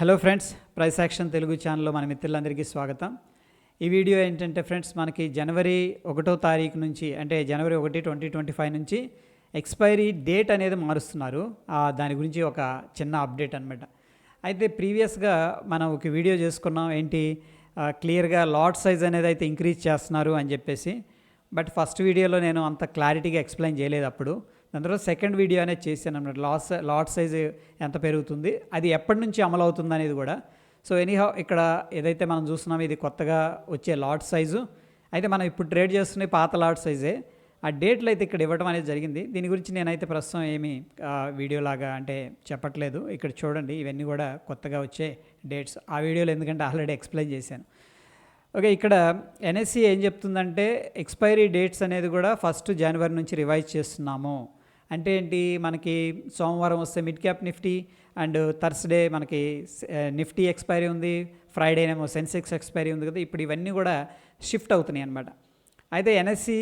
Hello friends price action Telugu ఛానల్లో మన మిత్రులందరికీ స్వాగతం. ఈ వీడియో ఏంటంటే ఫ్రెండ్స్ మనకి జనవరి ఒకటో తారీఖు నుంచి అంటే జనవరి ఒకటి ట్వంటీ ట్వంటీ ఫైవ్ నుంచి ఎక్స్పైరీ డేట్ అనేది మారుస్తున్నారు. దాని గురించి ఒక చిన్న అప్డేట్ అనమాట అయితే ప్రీవియస్గా మనం ఒక వీడియో చేసుకున్నాం ఏంటి? క్లియర్గా లాట్ సైజ్ అనేది అయితే ఇంక్రీజ్ చేస్తున్నారు అని చెప్పేసి బట్ ఫస్ట్ వీడియోలో నేను అంత క్లారిటీగా ఎక్స్ప్లెయిన్ చేయలేదు అప్పుడు. దాని తర్వాత సెకండ్ వీడియో అనేది చేశాను అన్నమాట. లాస్ లాట్ సైజ్ ఎంత పెరుగుతుంది అది ఎప్పటి నుంచి అమలు అవుతుంది అనేది కూడా. సో ఎనీహౌ ఇక్కడ ఏదైతే మనం చూస్తున్నామో ఇది కొత్తగా వచ్చే లాట్ సైజు అయితే మనం ఇప్పుడు ట్రేడ్ చేస్తున్న పాత లాట్ సైజే ఆ డేట్లు అయితే ఇక్కడ ఇవ్వడం అనేది జరిగింది. దీని గురించి నేనైతే ప్రస్తుతం ఏమీ వీడియోలాగా అంటే చెప్పట్లేదు. ఇక్కడ చూడండి ఇవన్నీ కూడా కొత్తగా వచ్చే డేట్స్ ఆ వీడియోలో ఎందుకంటే ఆల్రెడీ ఎక్స్ప్లెయిన్ చేశాను. ఓకే ఇక్కడ ఎన్ఎస్సి ఏం చెప్తుందంటే ఎక్స్పైరీ డేట్స్ అనేది కూడా ఫస్ట్ జనవరి నుంచి రివైజ్ చేస్తున్నాము. అంటే ఏంటి? మనకి సోమవారం వస్తే mid cap Nifty and Thursday మనకి నిఫ్టీ ఎక్స్పైరీ ఉంది. ఫ్రైడేనేమో సెన్సెక్స్ ఎక్స్పైరీ ఉంది కదా. ఇప్పుడు ఇవన్నీ కూడా షిఫ్ట్ అవుతున్నాయి అనమాట అయితే ఎన్ఎస్సి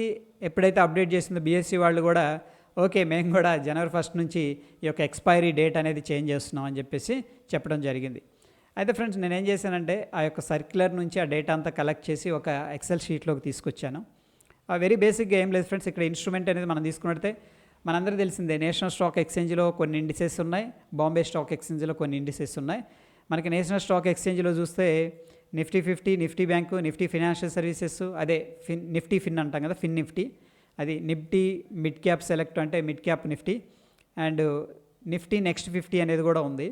ఎప్పుడైతే అప్డేట్ చేసిందో బీఎస్సీ వాళ్ళు కూడా ఓకే మేము కూడా జనవరి ఫస్ట్ నుంచి ఈ యొక్క ఎక్స్పైరీ డేట్ అనేది చేంజ్ చేస్తున్నాం అని చెప్పేసి చెప్పడం జరిగింది. అయితే ఫ్రెండ్స్ నేనేం చేశానంటే ఆ యొక్క సర్క్యులర్ నుంచి ఆ డేటా అంతా కలెక్ట్ చేసి ఒక ఎక్సెల్ షీట్లోకి తీసుకొచ్చాను. ఆ వెరీ బేసిక్గా ఏం లేదు ఫ్రెండ్స్ ఇక్కడ ఇన్స్ట్రుమెంట్ అనేది మనం తీసుకున్నట్టే మనందరికీ తెలిసిందే నేషనల్ స్టాక్ ఎక్స్చేంజ్లో కొన్ని ఇండిసెస్ ఉన్నాయి బాంబే స్టాక్ ఎక్స్చేంజ్లో కొన్ని ఇండిసెస్ ఉన్నాయి. మనకి నేషనల్ స్టాక్ ఎక్స్చేంజ్లో చూస్తే Nifty fifty Nifty bank Nifty financial services అదే ఫిన్ నిఫ్టీ ఫిన్ అంటాం కదా ఫిన్ నిఫ్టీ అది నిఫ్టీ మిడ్ క్యాప్ సెలెక్ట్ అంటే mid cap Nifty and Nifty next fifty అనేది కూడా ఉంది.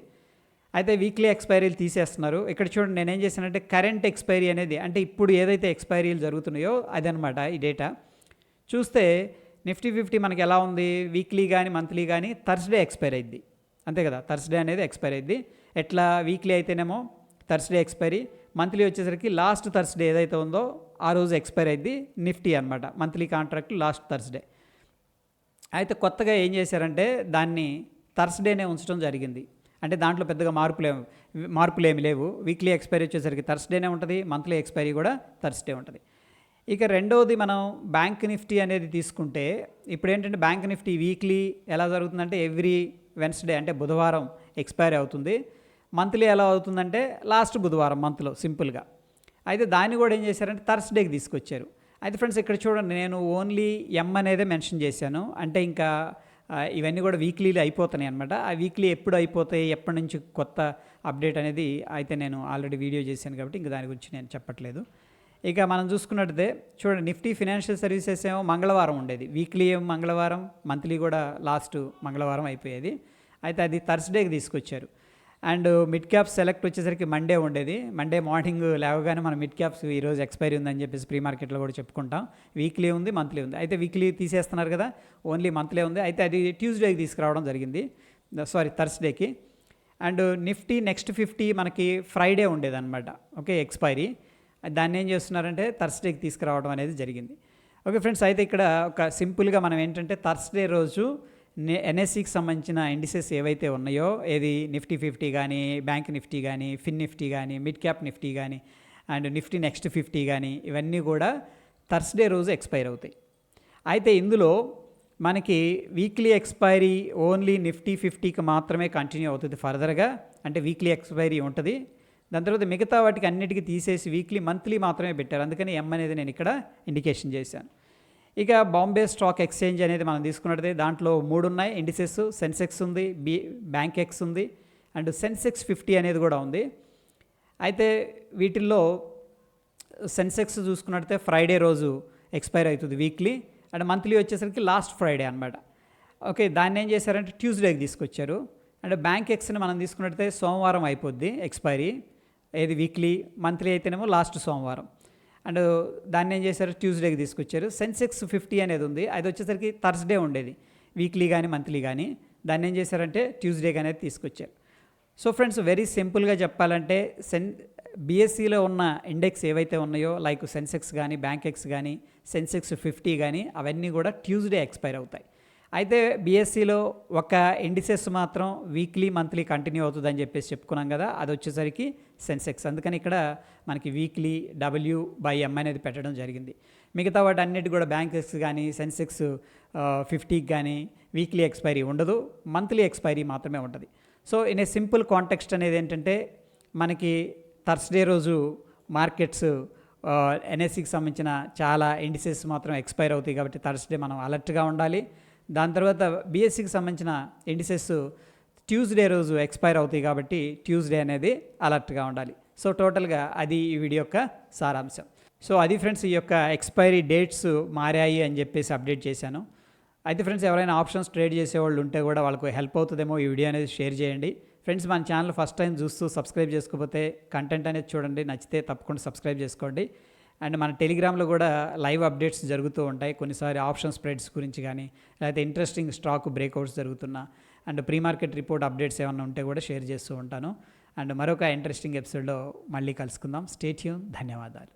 అయితే వీక్లీ ఎక్స్పైరీలు తీసేస్తున్నారు. ఇక్కడ చూడండి నేనేం చేశానంటే కరెంట్ ఎక్స్పైరీ అనేది అంటే ఇప్పుడు ఏదైతే ఎక్స్పైరీలు జరుగుతున్నాయో అదనమాట ఈ డేటా. చూస్తే నిఫ్టీ ఫిఫ్టీ మనకి ఎలా ఉంది? వీక్లీ కానీ మంత్లీ కానీ థర్స్డే ఎక్స్పైర్ అయింది అంతే కదా? థర్స్డే అనేది ఎక్స్పైర్ అయింది ఎట్లా? వీక్లీ అయితేనేమో థర్స్డే ఎక్స్పైరీ మంత్లీ వచ్చేసరికి లాస్ట్ థర్స్డే ఏదైతే ఉందో ఆ రోజు ఎక్స్పైర్ అయింది నిఫ్టీ అనమాట మంత్లీ కాంట్రాక్ట్ లాస్ట్ థర్స్డే అయితే కొత్తగా ఏం చేశారంటే దాన్ని థర్స్డేనే ఉంచడం జరిగింది. అంటే దాంట్లో పెద్దగా మార్పులు ఏమి మార్పులు ఏమి లేవు. వీక్లీ ఎక్స్పైరీ వచ్చేసరికి థర్స్డేనే ఉంటుంది. మంత్లీ ఎక్స్పైరీ కూడా థర్స్డే ఉంటుంది. ఇక రెండవది మనం బ్యాంక్ నిఫ్టీ అనేది తీసుకుంటే ఇప్పుడు ఏంటంటే బ్యాంక్ నిఫ్టీ వీక్లీ ఎలా జరుగుతుందంటే ఎవ్రీ వెన్స్డే అంటే బుధవారం ఎక్స్పైర్ అవుతుంది. మంత్లీ ఎలా అవుతుందంటే లాస్ట్ బుధవారం మంత్లో సింపుల్గా. అయితే దాన్ని కూడా ఏం చేశారంటే థర్స్డేకి తీసుకొచ్చారు. అయితే ఫ్రెండ్స్ ఇక్కడ చూడండి నేను ఓన్లీ ఎం అనేదే మెన్షన్ చేశాను. అంటే ఇంకా ఇవన్నీ కూడా వీక్లీలు అయిపోతున్నాయి అనమాట ఆ వీక్లీ ఎప్పుడు అయిపోతాయి ఎప్పటి నుంచి కొత్త అప్డేట్ అనేది అయితే నేను ఆల్రెడీ వీడియో చేశాను కాబట్టి ఇంకా దాని గురించి నేను చెప్పట్లేదు. ఇక మనం చూసుకున్నట్టే చూడండి నిఫ్టీ ఫినాన్షియల్ సర్వీసెస్ ఏమో మంగళవారం ఉండేది. వీక్లీ ఏమో మంగళవారం మంత్లీ కూడా లాస్ట్ మంగళవారం అయిపోయేది. అయితే అది థర్స్డేకి తీసుకొచ్చారు. అండ్ మిడ్ క్యాప్ సెలెక్ట్ వచ్చేసరికి మండే ఉండేది. మండే మార్నింగ్ లేవగానే మనం మిడ్ క్యాప్స్ ఈరోజు ఎక్స్పైరీ ఉందని చెప్పేసి ప్రీ మార్కెట్లో కూడా చెప్పుకుంటాం. వీక్లీ ఉంది మంత్లీ ఉంది. అయితే వీక్లీ తీసేస్తున్నారు కదా ఓన్లీ మంత్లీ ఉంది. అయితే అది ట్యూస్డేకి తీసుకురావడం జరిగింది. సారీ థర్స్డేకి. అండ్ నిఫ్టీ నెక్స్ట్ ఫిఫ్టీ మనకి ఫ్రైడే ఉండేదన్నమాట. Okay expiry. దాన్ని ఏం చేస్తున్నారంటే థర్స్డేకి తీసుకురావడం అనేది జరిగింది. ఓకే ఫ్రెండ్స్ అయితే ఇక్కడ ఒక సింపుల్గా మనం ఏంటంటే థర్స్డే రోజు ఎన్ఎస్సికి సంబంధించిన ఇండిసెస్ ఏవైతే ఉన్నాయో ఏది నిఫ్టీ ఫిఫ్టీ కానీ బ్యాంక్ నిఫ్టీ కానీ ఫిన్ నిఫ్టీ కానీ మిడ్ క్యాప్ నిఫ్టీ కానీ అండ్ నిఫ్టీ నెక్స్ట్ ఫిఫ్టీ కానీ ఇవన్నీ కూడా థర్స్డే రోజు ఎక్స్పైర్ అవుతాయి. అయితే ఇందులో మనకి వీక్లీ ఎక్స్పైరీ ఓన్లీ నిఫ్టీ ఫిఫ్టీకి మాత్రమే కంటిన్యూ అవుతుంది ఫర్దర్గా. అంటే వీక్లీ ఎక్స్పైరీ ఉంటుంది. దాని తర్వాత మిగతా వాటికి అన్నిటికీ తీసేసి వీక్లీ మంత్లీ మాత్రమే పెట్టారు. అందుకని ఎం అనేది నేను ఇక్కడ ఇండికేషన్ చేశాను. ఇక బాంబే స్టాక్ ఎక్స్చేంజ్ అనేది మనం తీసుకున్నట్లయితే దాంట్లో మూడు ఉన్నాయి. ఇండిసెస్ సెన్సెక్స్ ఉంది బి బ్యాంక్ ఎక్స్ ఉంది అండ్ సెన్సెక్స్ ఫిఫ్టీ అనేది కూడా ఉంది. అయితే వీటిల్లో సెన్సెక్స్ చూసుకున్నట్లయితే ఫ్రైడే రోజు ఎక్స్పైర్ అవుతుంది వీక్లీ అండ్ మంత్లీ వచ్చేసరికి లాస్ట్ ఫ్రైడే అనమాట ఓకే దాన్ని ఏం చేశారంటే ట్యూస్డేకి తీసుకొచ్చారు. అండ్ బ్యాంక్ ఎక్స్ని మనం తీసుకున్నట్టయితే సోమవారం అయిపోద్ది ఎక్స్పైరీ ఏది వీక్లీ మంత్లీ అయితేనేమో లాస్ట్ సోమవారం. అండ్ దాన్ని ఏం చేశారు? ట్యూస్డేకి తీసుకొచ్చారు. సెన్సెక్స్ ఫిఫ్టీ అనేది ఉంది. అది వచ్చేసరికి థర్స్డే ఉండేది. వీక్లీ కానీ మంత్లీ కానీ దాన్ని ఏం చేశారంటే ట్యూస్డేకి అనేది తీసుకొచ్చారు. సో ఫ్రెండ్స్ వెరీ సింపుల్గా చెప్పాలంటే సెన్ బీఎస్సీలో ఉన్న ఇండెక్స్ ఏవైతే ఉన్నాయో లైక్ సెన్సెక్స్ కానీ బ్యాంక్ ఎక్స్ కానీ సెన్సెక్స్ ఫిఫ్టీ కానీ అవన్నీ కూడా ట్యూస్డే ఎక్స్పైర్ అవుతాయి. అయితే బీఎస్సీలో ఒక ఇండిసెస్ మాత్రం వీక్లీ మంత్లీ కంటిన్యూ అవుతుందని చెప్పేసి చెప్పుకున్నాం కదా అది వచ్చేసరికి సెన్సెక్స్ అందుకని ఇక్కడ మనకి వీక్లీ డబ్ల్యూ బై ఎం అనేది పెట్టడం జరిగింది. మిగతా వాటి అన్నిటి కూడా బ్యాంక్స్ కానీ సెన్సెక్స్ ఫిఫ్టీకి కానీ వీక్లీ ఎక్స్పైరీ ఉండదు మంత్లీ ఎక్స్పైరీ మాత్రమే ఉంటుంది. So in a simple context అనేది ఏంటంటే మనకి థర్స్డే రోజు మార్కెట్స్ ఎన్ఎస్సికి సంబంధించిన చాలా ఇండిసెస్ మాత్రం ఎక్స్పైర్ అవుతాయి కాబట్టి థర్స్డే మనం అలర్ట్గా ఉండాలి. దాని తర్వాత బీఎస్సీకి సంబంధించిన ఇండిసెస్ ట్యూస్డే రోజు ఎక్స్పైర్ అవుతాయి కాబట్టి ట్యూస్డే అనేది అలర్ట్గా ఉండాలి. సో టోటల్గా అది ఈ వీడియో యొక్క సారాంశం. సో అది ఫ్రెండ్స్ ఈ యొక్క ఎక్స్పైరీ డేట్స్ మారాయి అని చెప్పేసి అప్డేట్ చేశాను. అయితే ఫ్రెండ్స్ ఎవరైనా ఆప్షన్స్ ట్రేడ్ చేసేవాళ్ళు ఉంటే కూడా వాళ్ళకు హెల్ప్ అవుతుందేమో ఈ వీడియో అనేది షేర్ చేయండి. ఫ్రెండ్స్ మన ఛానల్ ఫస్ట్ టైం చూస్తూ సబ్స్క్రైబ్ చేసుకోకపోతే కంటెంట్ అనేది చూడండి. నచ్చితే తప్పకుండా సబ్స్క్రైబ్ చేసుకోండి. అండ్ మన టెలిగ్రామ్లో కూడా లైవ్ అప్డేట్స్ జరుగుతూ ఉంటాయి. కొన్నిసారి ఆప్షన్ స్ప్రెడ్స్ గురించి కానీ లేకపోతే ఇంట్రెస్టింగ్ స్టాక్ బ్రేక్అవుట్స్ జరుగుతున్నా and pre market report updates ఏమైనా ఉంటే కూడా షేర్ చేస్తూ ఉంటాను. అండ్ మరొక ఇంట్రెస్టింగ్ ఎపిసోడ్లో మళ్ళీ కలుసుకుందాం. స్టేట్యూన్ ధన్యవాదాలు.